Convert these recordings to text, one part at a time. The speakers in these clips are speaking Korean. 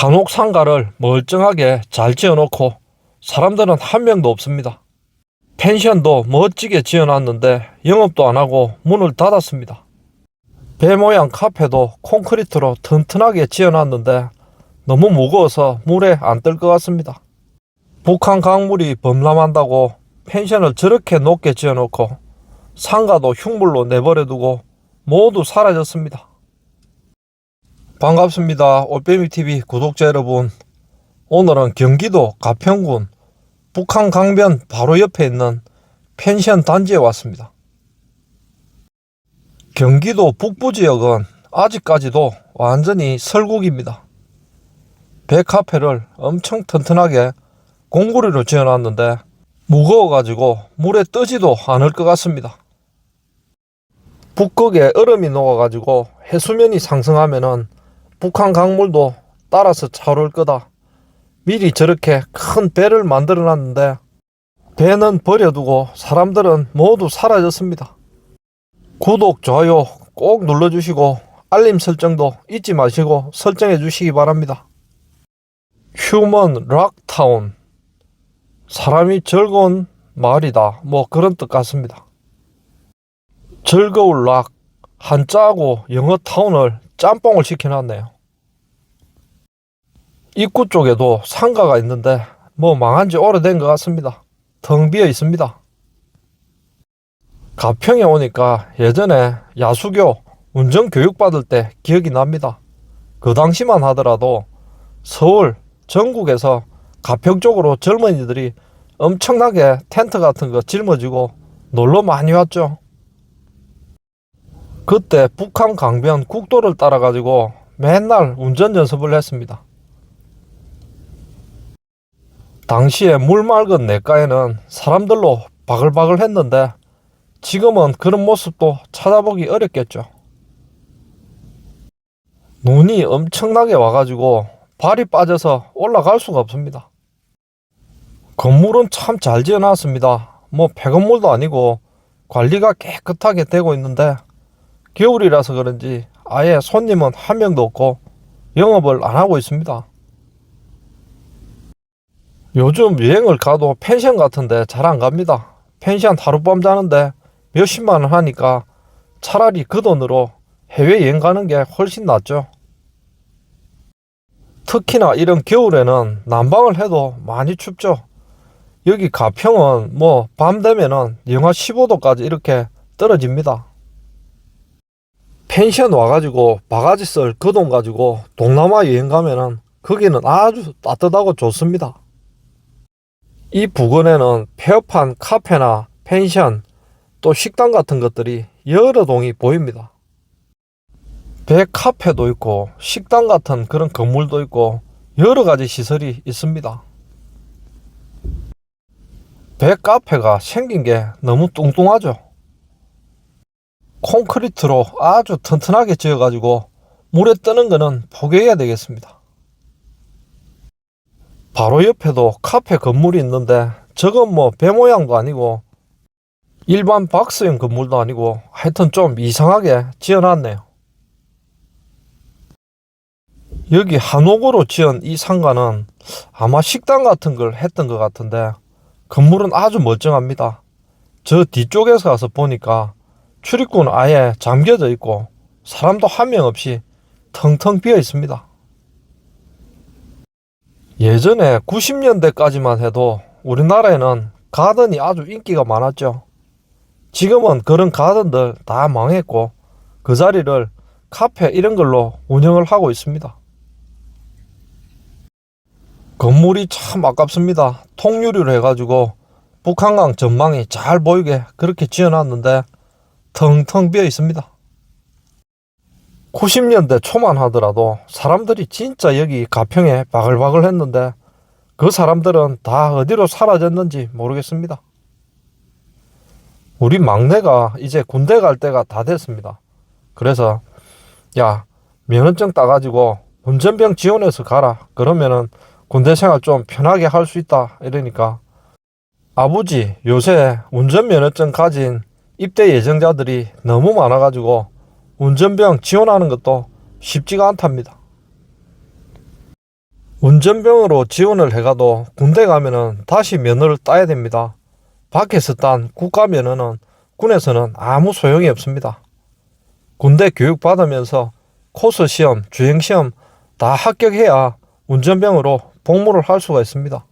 한옥 상가를 멀쩡하게 잘 지어놓고 사람들은 한 명도 없습니다. 펜션도 멋지게 지어놨는데 영업도 안 하고 문을 닫았습니다. 배 모양 카페도 콘크리트로 튼튼하게 지어놨는데 너무 무거워서 물에 안 뜰 것 같습니다. 북한 강물이 범람한다고 펜션을 저렇게 높게 지어놓고 상가도 흉물로 내버려두고 모두 사라졌습니다. 반갑습니다. 올빼미TV 구독자 여러분. 오늘은 경기도 가평군 북한 강변 바로 옆에 있는 펜션 단지에 왔습니다. 경기도 북부 지역은 아직까지도 완전히 설국입니다. 배카페를 엄청 튼튼하게 공구리로 지어놨는데 무거워가지고 물에 뜨지도 않을 것 같습니다. 북극에 얼음이 녹아가지고 해수면이 상승하면은 북한 강물도 따라서 차오를 거다. 미리 저렇게 큰 배를 만들어 놨는데 배는 버려두고 사람들은 모두 사라졌습니다. 구독, 좋아요 꼭 눌러주시고 알림 설정도 잊지 마시고 설정해 주시기 바랍니다. 휴먼 락타운 사람이 즐거운 마을이다. 뭐 그런 뜻 같습니다. 즐거울 락 한자하고 영어 타운을 짬뽕을 시켜놨네요. 입구 쪽에도 상가가 있는데 뭐 망한 지 오래된 것 같습니다. 텅 비어 있습니다. 가평에 오니까 예전에 야수교 운전 교육 받을 때 기억이 납니다. 그 당시만 하더라도 서울 전국에서 가평 쪽으로 젊은이들이 엄청나게 텐트 같은 거 짊어지고 놀러 많이 왔죠. 그때 북한 강변 국도를 따라 가지고 맨날 운전 연습을 했습니다. 당시에 물 맑은 냇가에는 사람들로 바글바글 했는데 지금은 그런 모습도 찾아보기 어렵겠죠. 눈이 엄청나게 와가지고 발이 빠져서 올라갈 수가 없습니다. 건물은 참 잘 지어놨습니다. 뭐 폐건물도 아니고 관리가 깨끗하게 되고 있는데 겨울이라서 그런지 아예 손님은 한 명도 없고 영업을 안 하고 있습니다. 요즘 여행을 가도 펜션 같은데 잘 안 갑니다. 펜션 하룻밤 자는데 몇십만 원 하니까 차라리 그 돈으로 해외여행 가는 게 훨씬 낫죠. 특히나 이런 겨울에는 난방을 해도 많이 춥죠. 여기 가평은 뭐 밤 되면은 영하 15도까지 이렇게 떨어집니다. 펜션 와가지고 바가지 쓸그돈 가지고 동남아 여행 가면은 거기는 아주 따뜻하고 좋습니다. 이 부근에는 폐업한 카페나 펜션 또 식당 같은 것들이 여러 동이 보입니다. 배 카페도 있고 식당 같은 그런 건물도 있고 여러 가지 시설이 있습니다. 배 카페가 생긴 게 너무 뚱뚱하죠. 콘크리트로 아주 튼튼하게 지어가지고 물에 뜨는 거는 포기해야 되겠습니다. 바로 옆에도 카페 건물이 있는데 저건 뭐 배 모양도 아니고 일반 박스형 건물도 아니고 하여튼 좀 이상하게 지어놨네요. 여기 한옥으로 지은 이 상가는 아마 식당 같은 걸 했던 것 같은데 건물은 아주 멀쩡합니다. 저 뒤쪽에서 가서 보니까 출입구는 아예 잠겨져 있고 사람도 한 명 없이 텅텅 비어 있습니다. 예전에 90년대까지만 해도 우리나라에는 가든이 아주 인기가 많았죠. 지금은 그런 가든들 다 망했고 그 자리를 카페 이런 걸로 운영을 하고 있습니다. 건물이 참 아깝습니다. 통유리로 해가지고 북한강 전망이 잘 보이게 그렇게 지어놨는데 텅텅 비어 있습니다. 90년대 초만 하더라도 사람들이 진짜 여기 가평에 바글바글 했는데 그 사람들은 다 어디로 사라졌는지 모르겠습니다. 우리 막내가 이제 군대 갈 때가 다 됐습니다. 그래서 야 면허증 따가지고 운전병 지원해서 가라. 그러면은 군대 생활 좀 편하게 할 수 있다. 이러니까 아버지 요새 운전면허증 가진 입대 예정자들이 너무 많아가지고 운전병 지원하는 것도 쉽지가 않답니다. 운전병으로 지원을 해가도 군대 가면은 다시 면허를 따야 됩니다. 밖에서 딴 국가 면허는 군에서는 아무 소용이 없습니다. 군대 교육 받으면서 코스 시험, 주행 시험 다 합격해야 운전병으로 복무를 할 수가 있습니다.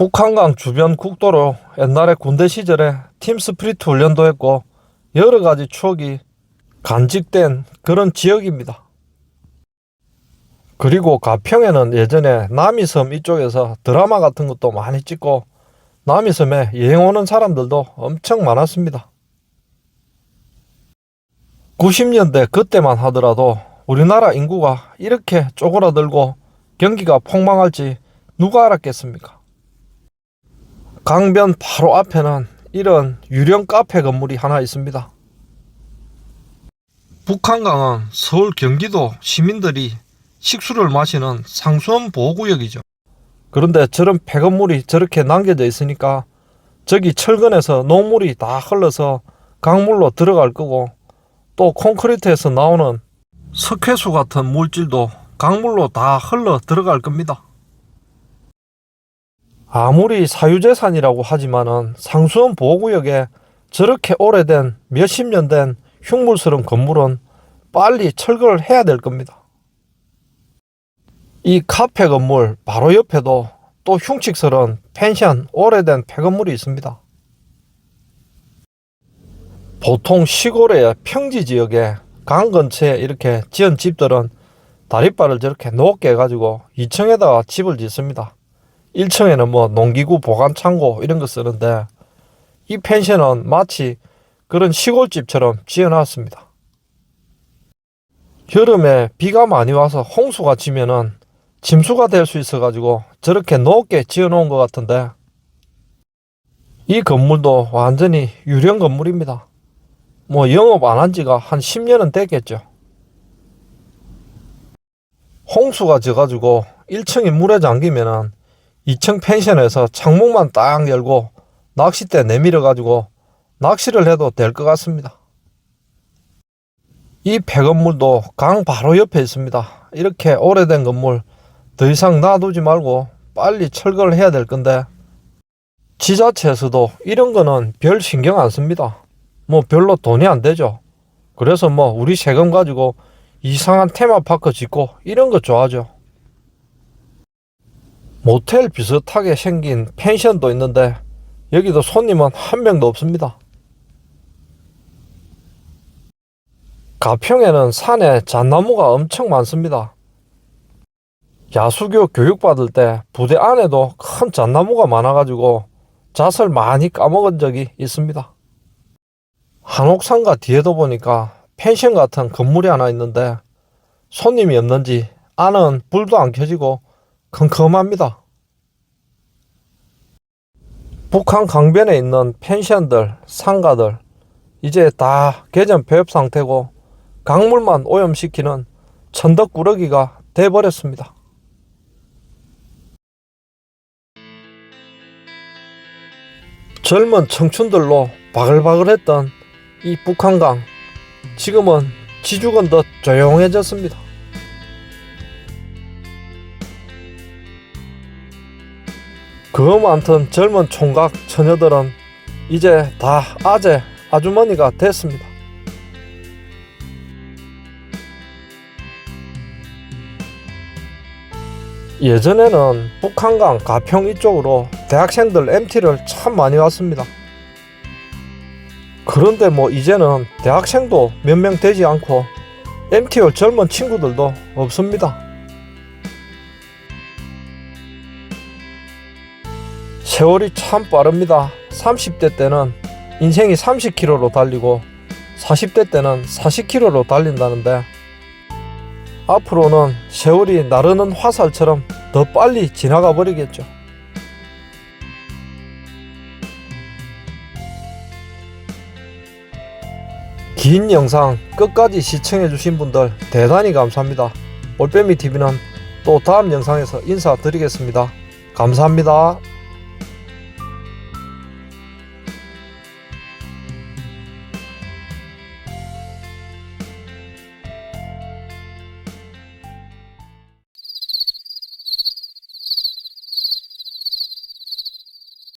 북한강 주변 국도로 옛날에 군대 시절에 팀 스프리트 훈련도 했고 여러 가지 추억이 간직된 그런 지역입니다. 그리고 가평에는 예전에 남이섬 이쪽에서 드라마 같은 것도 많이 찍고 남이섬에 여행 오는 사람들도 엄청 많았습니다. 90년대 그때만 하더라도 우리나라 인구가 이렇게 쪼그라들고 경기가 폭망할지 누가 알았겠습니까? 강변 바로 앞에는 이런 유령 카페 건물이 하나 있습니다. 북한강은 서울 경기도 시민들이 식수를 마시는 상수원 보호구역이죠. 그런데 저런 폐건물이 저렇게 남겨져 있으니까 저기 철근에서 녹물이 다 흘러서 강물로 들어갈 거고 또 콘크리트에서 나오는 석회수 같은 물질도 강물로 다 흘러 들어갈 겁니다. 아무리 사유재산이라고 하지만은 상수원 보호구역에 저렇게 오래된 몇십 년 된 흉물스러운 건물은 빨리 철거를 해야 될 겁니다. 이 카페 건물 바로 옆에도 또 흉측스러운 펜션 오래된 폐건물이 있습니다. 보통 시골의 평지 지역에 강 근처에 이렇게 지은 집들은 다리바를 저렇게 높게 해가지고 2층에다가 집을 짓습니다. 1층에는 뭐 농기구 보관 창고 이런 거 쓰는데 이 펜션은 마치 그런 시골집처럼 지어놨습니다. 여름에 비가 많이 와서 홍수가 치면은 침수가 될 수 있어가지고 저렇게 높게 지어놓은 것 같은데 이 건물도 완전히 유령 건물입니다. 뭐 영업 안 한 지가 한 10년은 됐겠죠. 홍수가 져가지고 1층이 물에 잠기면은 2층 펜션에서 창문만 딱 열고 낚싯대 내밀어 가지고 낚시를 해도 될 것 같습니다. 이 폐건물도 강 바로 옆에 있습니다. 이렇게 오래된 건물 더 이상 놔두지 말고 빨리 철거를 해야 될 건데 지자체에서도 이런 거는 별 신경 안 씁니다. 뭐 별로 돈이 안 되죠. 그래서 뭐 우리 세금 가지고 이상한 테마파크 짓고 이런 거 좋아하죠. 모텔 비슷하게 생긴 펜션도 있는데 여기도 손님은 한 명도 없습니다. 가평에는 산에 잣나무가 엄청 많습니다. 야수교 교육받을 때 부대 안에도 큰 잣나무가 많아가지고 잣을 많이 까먹은 적이 있습니다. 한옥산가 뒤에도 보니까 펜션 같은 건물이 하나 있는데 손님이 없는지 안은 불도 안 켜지고 컴컴합니다. 북한 강변에 있는 펜션들, 상가들 이제 다 개전 폐업 상태고 강물만 오염시키는 천덕꾸러기가 돼버렸습니다. 젊은 청춘들로 바글바글했던 이 북한강 지금은 지죽은 듯 조용해졌습니다. 그 많던 젊은 총각 처녀들은 이제 다 아재 아주머니가 됐습니다. 예전에는 북한강 가평 이쪽으로 대학생들 MT를 참 많이 왔습니다. 그런데 뭐 이제는 대학생도 몇 명 되지 않고 MT 올 젊은 친구들도 없습니다. 세월이 참 빠릅니다. 30대 때는 인생이 30km로 달리고 40대 때는 40km로 달린다는데 앞으로는 세월이 나르는 화살처럼 더 빨리 지나가 버리겠죠. 긴 영상 끝까지 시청해주신 분들 대단히 감사합니다. 올빼미 TV는 또 다음 영상에서 인사드리겠습니다. 감사합니다.